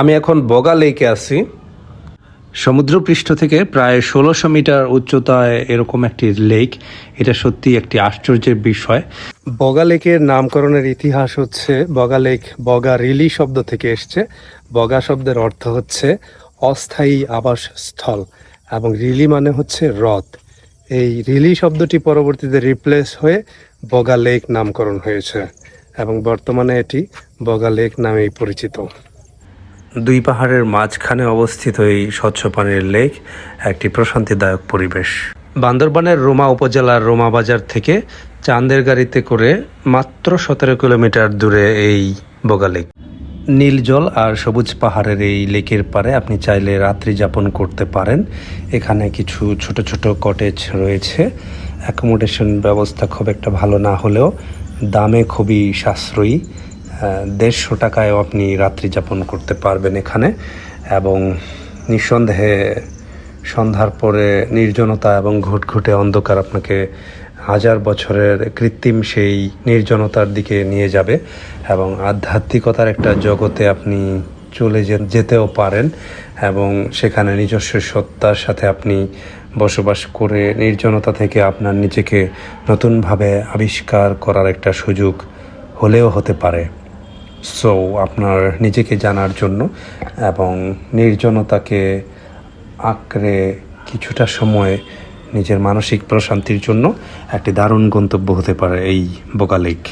আমি এখন বগা লেকে আছি। সমুদ্রপৃষ্ঠ থেকে প্রায় ষোলোশো মিটার উচ্চতায় এরকম একটি লেক। এটা সত্যি একটি আশ্চর্যের বিষয়। বগা লেকের নামকরণের ইতিহাস হচ্ছে, বগা লেক বগা রিলি শব্দ থেকে এসছে। বগা শব্দের অর্থ হচ্ছে অস্থায়ী আবাসস্থল এবং রিলি মানে হচ্ছে হ্রদ। এই রিলি শব্দটি পরবর্তীতে রিপ্লেস হয়ে বগা লেক নামকরণ হয়েছে এবং বর্তমানে এটি বগা লেক নামেই পরিচিত। দুই পাহাড়ের মাঝখানে অবস্থিত এই স্বচ্ছ পানির লেক একটি প্রশান্তিদায়ক পরিবেশ। বান্দরবানের রোমা উপজেলার রোমা বাজার থেকে চাঁদের গাড়িতে করে মাত্র সতেরো কিলোমিটার দূরে এই বগা লেক। নীল জল আর সবুজ পাহাড়ের এই লেকের পারে আপনি চাইলে রাত্রি যাপন করতে পারেন। এখানে কিছু ছোট ছোট কটেজ রয়েছে। অ্যাকোমোডেশন ব্যবস্থা খুব একটা ভালো না হলেও দামে খুবই সাশ্রয়ী। দেড়শো টাকায়ও আপনি রাত্রি যাপন করতে পারবেন এখানে, এবং নিঃসন্দেহে সন্ধ্যার পরে নির্জনতা এবং ঘুটঘুটে অন্ধকার আপনাকে হাজার বছরের কৃত্রিম সেই নির্জনতার দিকে নিয়ে যাবে, এবং আধ্যাত্মিকতার একটা জগতে আপনি চলে যেতেও পারেন, এবং সেখানে নিজস্ব সত্তার সাথে আপনি বসবাস করে নির্জনতা থেকে আপনার নিজেকে নতুনভাবে আবিষ্কার করার একটা সুযোগ হলেও হতে পারে। সো আপনার নিজেকে জানার জন্য এবং নির্জনতাকে আঁকড়ে কিছুটা সময় নিজের মানসিক প্রশান্তির জন্য একটি দারুণ গন্তব্য হতে পারে এই বোকা লেক।